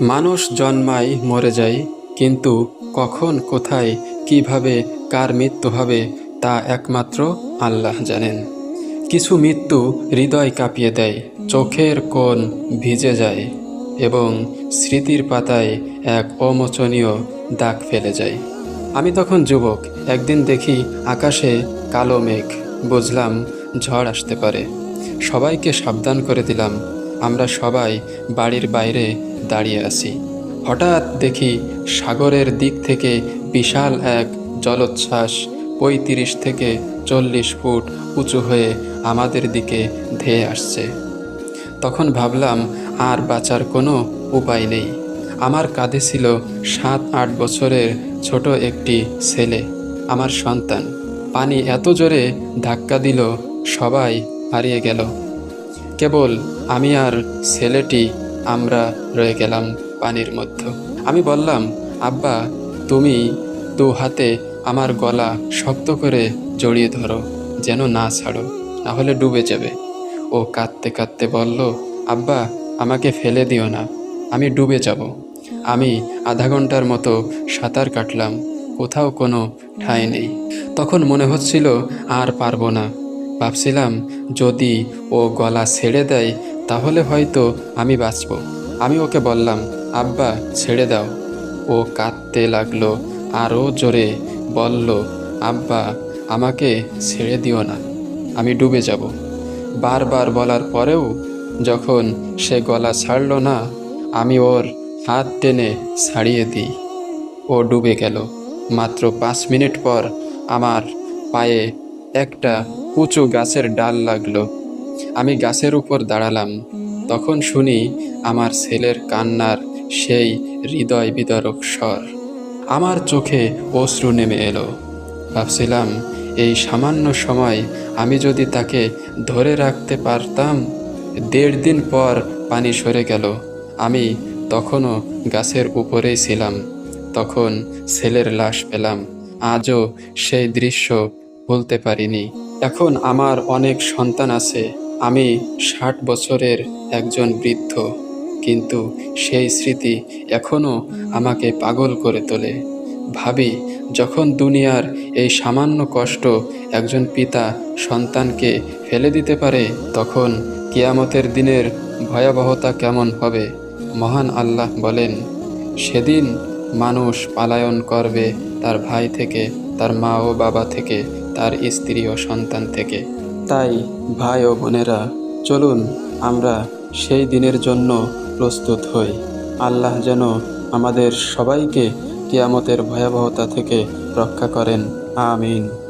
মানুষ জন্মায় মরে যায়, কিন্তু কখন, কোথায়, কীভাবে, কার মৃত্যু হবে, তা একমাত্র আল্লাহ জানেন। কিছু মৃত্যু হৃদয় কাঁপিয়ে দেয়, চোখের কোণ ভিজে যায় এবং স্মৃতির পাতায় এক অমোচনীয় দাগ ফেলে যায়। আমি তখন যুবক, একদিন দেখি আকাশে কালো মেঘ, বুঝলাম ঝড় আসতে পারে। সবাইকে সাবধান করে দিলাম, আমরা সবাই বাড়ির বাইরে দাঁড়িয়ে আছি। হঠাৎ দেখি সাগরের দিক থেকে বিশাল এক জলোচ্ছ্বাস পঁয়ত্রিশ থেকে চল্লিশ ফুট উঁচু হয়ে আমাদের দিকে ধেয়ে আসছে। তখন ভাবলাম, আর বাঁচার কোনো উপায় নেই। আমার কাঁধে ছিল সাত আট বছরের ছোট একটি ছেলে, আমার সন্তান। পানি এত জোরে ধাক্কা দিল, সবাই হারিয়ে গেল। কেবল আমি আর ছেলেটি আমরা রয়ে গেলাম পানির মধ্যে। আমি বললাম, আব্বা, তুমি দু হাতে আমার গলা শক্ত করে জড়িয়ে ধরো, যেন না ছাড়ো নাহলে ডুবে যাবে। ও কাঁদতে কাঁদতে বলল, আব্বা, আমাকে ফেলে দিও না, আমি ডুবে যাব। আমি আধা ঘণ্টার মতো সাঁতার কাটলাম, কোথাও কোনো ঠাঁই নেই। তখন মনে হচ্ছিল আর পারব না। ভাবছিলাম, যদি ও গলা ছেড়ে দেয় তাহলে হয়তো আমি বাঁচব। আমি ওকে বললাম, আব্বা, ছেড়ে দাও। ও কাঁদতে লাগল, আরও জোরে বলল, আব্বা, আমাকে ছেড়ে দিও না, আমি ডুবে যাব। বারবার বলার পরেও যখন সে গলা ছাড়ল না, আমি ওর হাত টেনে ছাড়িয়ে দিই। ও ডুবে গেল। মাত্র পাঁচ মিনিট পর আমার পায়ে একটা উঁচু গাছের ডাল লাগল। আমি গাছের উপর দাঁড়ালাম। তখন শুনি আমার ছেলের কান্নার সেই হৃদয় বিদারক স্বর। আমার চোখে অশ্রু নেমে এলো। ভাবছিলাম, এই সামান্য সময় আমি যদি তাকে ধরে রাখতে পারতাম, দেড় দিন পর পানি সরে গেল। আমি তখনও গাছের উপরেই ছিলাম। তখন ছেলের লাশ পেলাম। আজও সেই দৃশ্য ভুলতে পারিনি। এখন আমার অনেক সন্তান আছে। আমি ষাট বছরের একজন বৃদ্ধ, কিন্তু সেই স্মৃতি এখনও আমাকে পাগল করে তোলে। ভাবি, যখন দুনিয়ার এই সামান্য কষ্ট একজন পিতা সন্তানকে ফেলে দিতে পারে, তখন কিয়ামতের দিনের ভয়াবহতা কেমন হবে? মহান আল্লাহ বলেন, সেদিন মানুষ পালায়ন করবে তার ভাই থেকে, তার মা ও বাবা থেকে, তার স্ত্রী ও সন্তান থেকে। তাই ভাই ও বোনেরা, চলুন আমরা সেই দিনের জন্য প্রস্তুত হই। আল্লাহ যেন আমাদের সবাইকে কিয়ামতের ভয়াবহতা থেকে রক্ষা করেন। আমিন।